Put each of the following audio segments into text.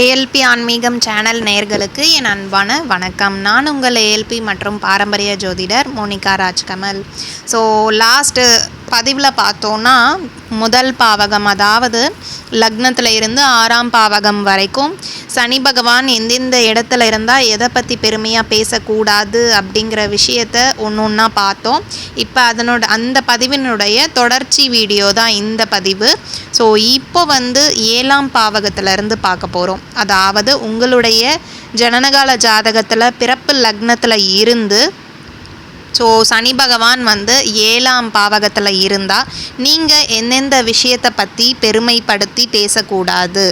ALP ஆன்மீகம் channel நேர்களுக்கு என் அன்பான வணக்கம். நான் உங்கள் ஏஎல்பி மற்றும் பாரம்பரிய ஜோதிடர் மோனிகா ராஜ்கமல். ஸோ லாஸ்ட்டு பதிவில் பார்த்தோன்னா முதல் பாவகம் அதாவது லக்னத்தில் இருந்து ஆறாம் பாவகம் வரைக்கும் சனி பகவான் எந்தெந்த இடத்துல இருந்தால் எதை பற்றி பெருமையாக பேசக்கூடாது அப்படிங்கிற விஷயத்த ஒன்று ஒன்றா பார்த்தோம். இப்போ அதனோட அந்த பதிவினுடைய தொடர்ச்சி வீடியோ தான் இந்த பதிவு. ஸோ இப்போ வந்து ஏழாம் பாவகத்திலேருந்து பார்க்க போகிறோம் அதாவது உங்களுடைய ஜனனகால ஜாதகத்தில் பிறப்பு லக்னத்தில் இருந்து ஸோ சனி பகவான் வந்து ஏழாம் பாவகத்தில் இருந்தால் நீங்கள் எந்தெந்த விஷயத்தை பற்றி பெருமைப்படுத்தி பேசக்கூடாது.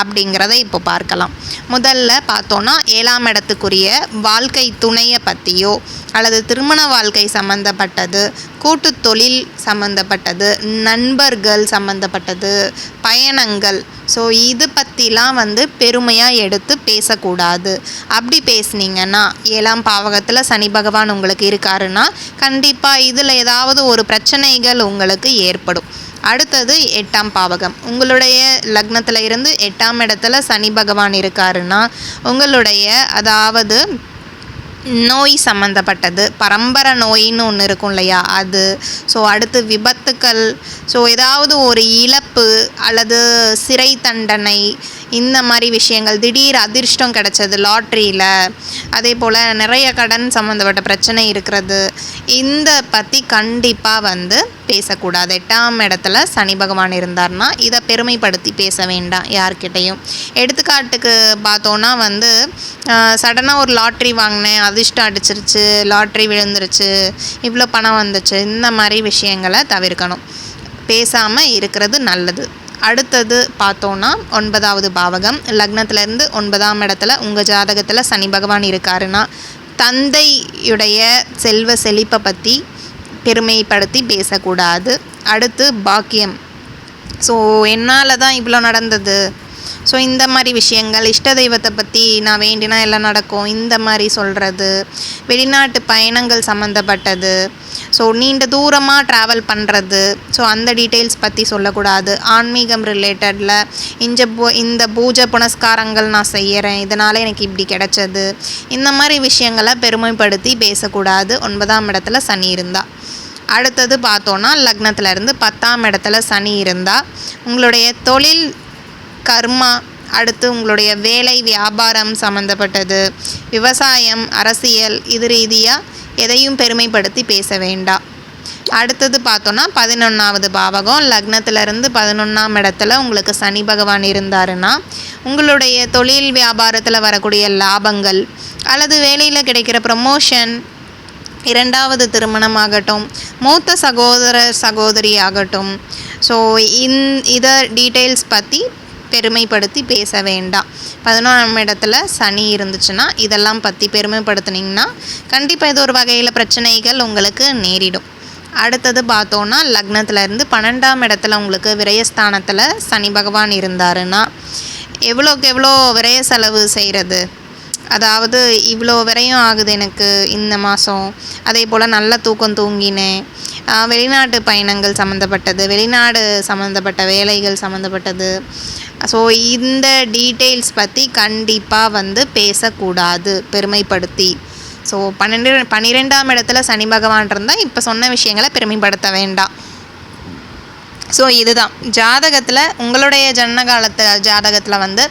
அப்படிங்கிறத இப்போ பார்க்கலாம். முதல்ல பார்த்தோன்னா ஏழாம் இடத்துக்குரிய வாழ்க்கை துணையை பற்றியோ அல்லது திருமண வாழ்க்கை சம்மந்தப்பட்டது கூட்டு தொழில் சம்மந்தப்பட்டது நண்பர்கள் சம்மந்தப்பட்டது பயணங்கள். ஸோ இது பற்றிலாம் வந்து பெருமையாக எடுத்து பேசக்கூடாது. அப்படி பேசுனீங்கன்னா ஏழாம் பாவகத்தில் சனி பகவான் உங்களுக்கு இருக்காருன்னா கண்டிப்பாக இதில் ஏதாவது ஒரு பிரச்சனைகள் உங்களுக்கு ஏற்படும். அடுத்தது எட்டாம் பாவகம். உங்களுடைய லக்னத்தில் இருந்து எட்டாம் இடத்துல சனி பகவான் இருக்காருன்னா உங்களுடைய அதாவது நோய் சம்மந்தப்பட்டது பரம்பரை நோயின்னு ஒன்று இருக்கும் இல்லையா? அது. ஸோ அடுத்து விபத்துக்கள். ஸோ ஏதாவது ஒரு இழப்பு அல்லது சிறை தண்டனை இந்த மாதிரி விஷயங்கள். திடீர் அதிர்ஷ்டம் கிடச்சது லாட்ரியில். அதே போல் நிறைய கடன் சம்மந்தப்பட்ட பிரச்சனை இருக்கிறது. இந்த பற்றி கண்டிப்பாக வந்து பேசக்கூடாது. எட்டாம் இடத்துல சனி பகவான் இருந்தார்னா இதை பெருமைப்படுத்தி பேச வேண்டாம் யார்கிட்டையும். எடுத்துக்காட்டுக்கு பார்த்தோன்னா வந்து சடனாக ஒரு லாட்ரி வாங்கினேன் அதிர்ஷ்டம் அடிச்சிருச்சு லாட்ரி விழுந்துருச்சு இவ்வளோ பணம் வந்துச்சு இந்த மாதிரி விஷயங்களை தவிர்க்கணும். பேசாமல் இருக்கிறது நல்லது. அடுத்தது பார்த்தோன்னா ஒன்பதாவது பாவகம். லக்னத்துலேருந்து ஒன்பதாம் இடத்துல உங்கள் ஜாதகத்தில் சனி பகவான் இருக்காருன்னா தந்தையுடைய செல்வ செழிப்பை பற்றி பெருமைப்படுத்தி பேசக்கூடாது. அடுத்து பாக்கியம். ஸோ என்னால் தான் இவ்வளோ நடந்தது? ஸோ இந்த மாதிரி விஷயங்கள் இஷ்ட தெய்வத்தை பற்றி நான் வேண்டினா எல்லாம் நடக்கும்? இந்த மாதிரி சொல்கிறது வெளிநாட்டு பயணங்கள் சம்மந்தப்பட்டது ஸோ நீண்ட தூரமாக ட்ராவல் பண்ணுறது ஸோ அந்த டீட்டெயில்ஸ் பற்றி சொல்லக்கூடாது. ஆன்மீகம் ரிலேட்டடில் இந்த பூ இந்த பூஜை புனஸ்காரங்கள் நான் செய்கிறேன் இதனால் எனக்கு இப்படி கிடைச்சது. இந்த மாதிரி விஷயங்களை பெருமைப்படுத்தி பேசக்கூடாது. ஒன்பதாம் இடத்துல சனி இருந்தால் அடுத்தது பார்த்தோன்னா லக்னத்துலேருந்து பத்தாம் இடத்துல சனி இருந்தால் உங்களுடைய தொழில் கர்மா அடுத்து உங்களுடைய வேலை வியாபாரம் சம்மந்தப்பட்டது விவசாயம் அரசியல் இது ரீதியாக எதையும் பெருமைப்படுத்தி பேச வேண்டாம் அடுத்தது பார்த்தோன்னா பதினொன்றாவது பாவகம். லக்னத்திலிருந்து பதினொன்றாம் இடத்துல உங்களுக்கு சனி பகவான் இருந்தாருன்னா உங்களுடைய தொழில் வியாபாரத்தில் வரக்கூடிய லாபங்கள் அல்லது வேலையில் கிடைக்கிற ப்ரமோஷன் இரண்டாவது திருமணம் ஆகட்டும் மூத்த சகோதர சகோதரி ஆகட்டும். ஸோ இந் இதை டீட்டெயில்ஸ் பற்றி பெருமைப்படுத்தி பேச வேண்டாம். பதினோராம் இடத்துல சனி இருந்துச்சுன்னா இதெல்லாம் பற்றி பெருமைப்படுத்துனீங்கன்னா கண்டிப்பாக இது ஒரு வகையில் பிரச்சனைகள் உங்களுக்கு நேரிடும். அடுத்தது பார்த்தோன்னா லக்னத்துலேருந்து பன்னெண்டாம் இடத்துல உங்களுக்கு விரயஸ்தானத்தில் சனி பகவான் இருந்தாருன்னா எவ்வளோக்கு எவ்வளோ விரய செலவு செய்கிறது அதாவது இவ்வளோ விரையும் ஆகுது எனக்கு இந்த மாதம். அதே போல் நல்ல தூக்கம் தூங்கினேன். வெளிநாட்டு பயணங்கள் சம்மந்தப்பட்டது வெளிநாடு சம்மந்தப்பட்ட வேலைகள் சம்மந்தப்பட்டது. ஸோ இந்த டீட்டெயில்ஸ் பற்றி கண்டிப்பாக வந்து பேசக்கூடாது பெருமைப்படுத்தி. ஸோ பன்னெண்டு பன்னிரெண்டாம் இடத்துல சனி பகவான் இருந்தால் இப்போ சொன்ன விஷயங்களை பெருமைப்படுத்த வேண்டாம். ஸோ இதுதான். ஜாதகத்தில் உங்களுடைய ஜன்னகாலத்து ஜாதகத்தில் வந்து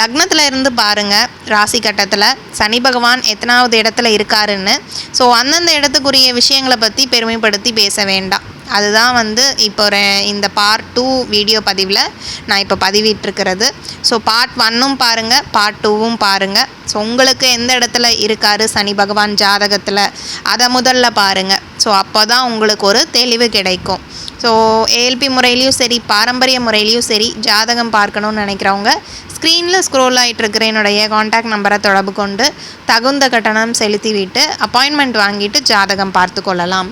லக்னத்தில் இருந்து பாருங்கள் ராசி கட்டத்தில் சனி பகவான் எத்தனாவது இடத்துல இருக்காருன்னு. ஸோ அந்தந்த இடத்துக்குரிய விஷயங்களை பற்றி பெருமைப்படுத்தி பேச வேண்டாம். அதுதான் வந்து இப்போ இந்த பார்ட் டூ வீடியோ பதிவில் நான் இப்போ பதிவிட்டிருக்கிறது. ஸோ பார்ட் ஒன்னும் பாருங்கள் பார்ட் டூவும் பாருங்கள் ஸோ உங்களுக்கு எந்த இடத்துல இருக்கார் சனி பகவான் ஜாதகத்தில் அதை முதல்ல பாருங்கள் ஸோ அப்போ தான் உங்களுக்கு ஒரு தெளிவு கிடைக்கும். ஸோ ஏஎல்பி முறையிலையும் சரி பாரம்பரிய முறையிலையும் சரி ஜாதகம் பார்க்கணுன்னு நினைக்கிறவங்க ஸ்க்ரீனில் ஸ்க்ரோல் ஆகிட்டுருக்கிற என்னுடைய காண்டாக்ட் நம்பரை தொடர்பு கொண்டு தகுந்த கட்டணம் செலுத்திவிட்டு அப்பாயின்மெண்ட் வாங்கிட்டு ஜாதகம் பார்த்து கொள்ளலாம்.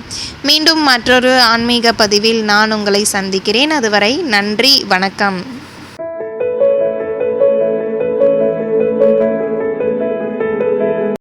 மீண்டும் மற்றொரு ஆன்மீக பதிவில் நான் உங்களை சந்திக்கிறேன். அதுவரை நன்றி வணக்கம்.